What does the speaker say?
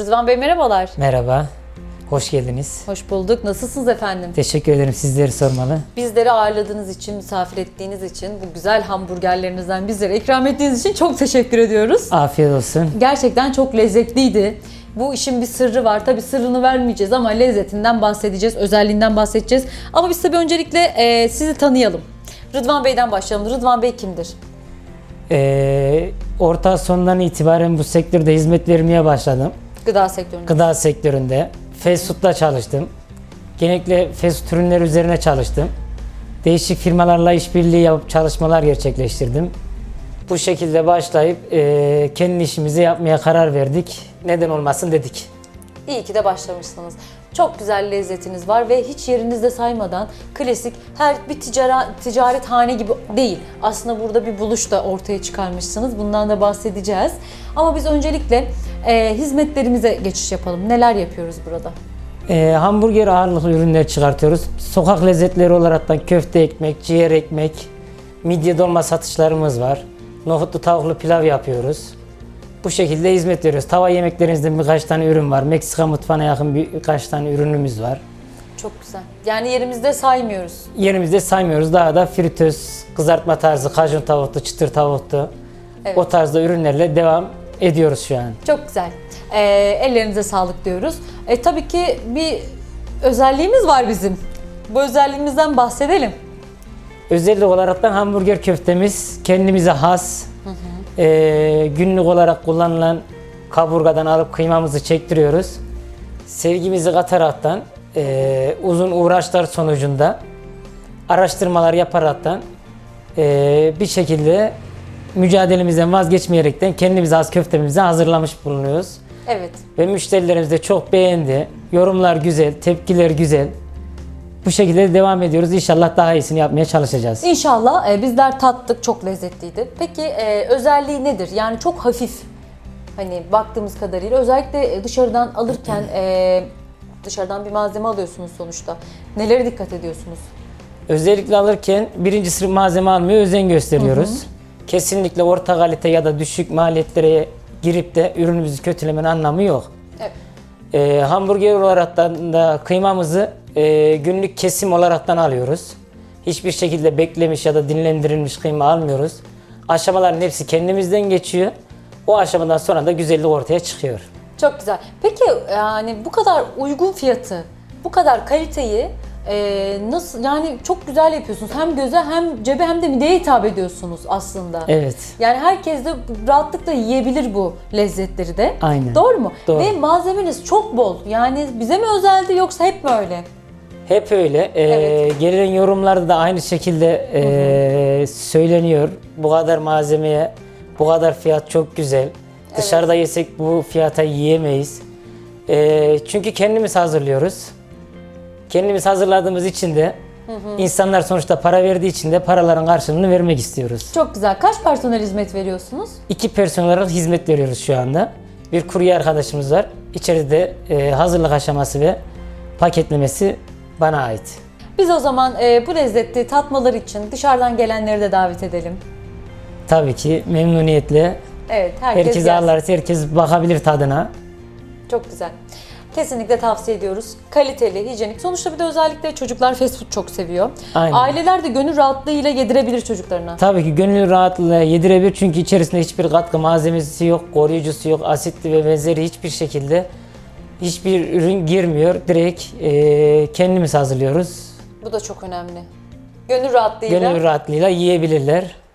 Rıdvan Bey merhabalar. Merhaba, hoş geldiniz. Hoş bulduk. Nasılsınız efendim? Teşekkür ederim sizleri sormalı. Bizleri ağırladığınız için, misafir ettiğiniz için, bu güzel hamburgerlerinizden bizlere ikram ettiğiniz için çok teşekkür ediyoruz. Afiyet olsun. Gerçekten çok lezzetliydi. Bu işin bir sırrı var. Tabii sırrını vermeyeceğiz ama lezzetinden bahsedeceğiz, özelliğinden bahsedeceğiz. Ama biz tabii öncelikle e, sizi tanıyalım. Rıdvan Bey'den başlayalım. Rıdvan Bey kimdir? Ee, orta sondan itibaren bu sektörde hizmet vermeye başladım. Gıda sektöründe. Gıda sektöründe. Fast food'da çalıştım. Genellikle fast food ürünleri üzerine çalıştım. Değişik firmalarla işbirliği yapıp çalışmalar gerçekleştirdim. Bu şekilde başlayıp e, kendi işimizi yapmaya karar verdik. Neden olmasın dedik. İyi ki de başlamışsınız. Çok güzel lezzetiniz var ve hiç yerinizde saymadan klasik her bir ticara, ticaret hane gibi değil. Aslında burada bir buluş da ortaya çıkarmışsınız. Bundan da bahsedeceğiz. Ama biz öncelikle e, hizmetlerimize geçiş yapalım. Neler yapıyoruz burada? Ee, hamburger ağırlıklı ürünler çıkartıyoruz. Sokak lezzetleri olarak da köfte ekmek, ciğer ekmek, midye dolma satışlarımız var. Nohutlu tavuklu pilav yapıyoruz. Bu şekilde hizmet veriyoruz. Tava yemeklerinizde birkaç tane ürün var. Meksika mutfağına yakın birkaç tane ürünümüz var. Çok güzel. Yani yerimizde saymıyoruz. Yerimizde saymıyoruz. Daha da fritöz, kızartma tarzı, kajun tavuklu, çıtır tavuklu. Evet. O tarzda ürünlerle devam ediyoruz şu an. Çok güzel. E, ellerinize sağlık diyoruz. E, tabii ki bir özelliğimiz var bizim. Bu özelliğimizden bahsedelim. Özellik olarak da hamburger köftemiz kendimize has. Ee, günlük olarak kullanılan kaburgadan alıp kıymamızı çektiriyoruz. Sevgimizi kataraktan ee, uzun uğraşlar sonucunda araştırmalar yaparaktan ee, bir şekilde mücadelemizden vazgeçmeyerekten kendimize has köftemizi hazırlamış bulunuyoruz. Evet. Ve müşterilerimiz de çok beğendi. Yorumlar güzel, tepkiler güzel. Bu şekilde devam ediyoruz. İnşallah daha iyisini yapmaya çalışacağız. İnşallah e, bizler tattık çok lezzetliydi. Peki e, özelliği nedir? Yani çok hafif. Hani baktığımız kadarıyla özellikle e, dışarıdan alırken e, dışarıdan bir malzeme alıyorsunuz sonuçta. Nelere dikkat ediyorsunuz? Özellikle alırken birinci sınıf malzeme almaya özen gösteriyoruz. Kesinlikle orta kalite ya da düşük maliyetlere girip de ürünümüzü kötülemenin anlamı yok. Evet. Ee, hamburger olarak da, da kıymamızı e, günlük kesim olaraktan alıyoruz. Hiçbir şekilde beklemiş ya da dinlendirilmiş kıyma almıyoruz. Aşamaların hepsi kendimizden geçiyor. O aşamadan sonra da güzellik ortaya çıkıyor. Çok güzel. Peki yani bu kadar uygun fiyatı, bu kadar kaliteyi e, nasıl yani çok güzel yapıyorsunuz. Hem göze hem cebe hem de mideye hitap ediyorsunuz aslında. Evet. Yani herkes de rahatlıkla yiyebilir bu lezzetleri de. Aynen. Doğru mu? Doğru. Ve malzemeniz çok bol. Yani bize mi özeldi yoksa hep mi öyle? Hep öyle. Ee, Evet. Gelen yorumlarda da aynı şekilde ee, söyleniyor. Bu kadar malzemeye, bu kadar fiyat çok güzel. Dışarıda yesek bu fiyata yiyemeyiz. Ee, çünkü kendimiz hazırlıyoruz. Kendimiz hazırladığımız için de insanlar sonuçta para verdiği için de paraların karşılığını vermek istiyoruz. Çok güzel. Kaç personel hizmet veriyorsunuz? İki personel olarak hizmet veriyoruz şu anda. Bir kurye arkadaşımız var. İçeride ee, hazırlık aşaması ve paketlemesi bana ait. Biz o zaman e, bu lezzeti tatmaları için dışarıdan gelenleri de davet edelim. Tabii ki memnuniyetle Evet, herkes herkes gelsin. herkes bakabilir tadına. Çok güzel. Kesinlikle tavsiye ediyoruz. Kaliteli, hijyenik. Sonuçta bir de özellikle çocuklar fast food çok seviyor. Aynen. Aileler de gönül rahatlığıyla yedirebilir çocuklarına. Tabii ki gönül rahatlığıyla yedirebilir çünkü içerisinde hiçbir katkı malzemesi yok, koruyucusu yok, asitli ve benzeri hiçbir şekilde hiçbir ürün girmiyor. Direkt eee, kendimiz hazırlıyoruz. Bu da çok önemli. Gönül rahatlığıyla. Gönül rahatlığıyla yiyebilirler.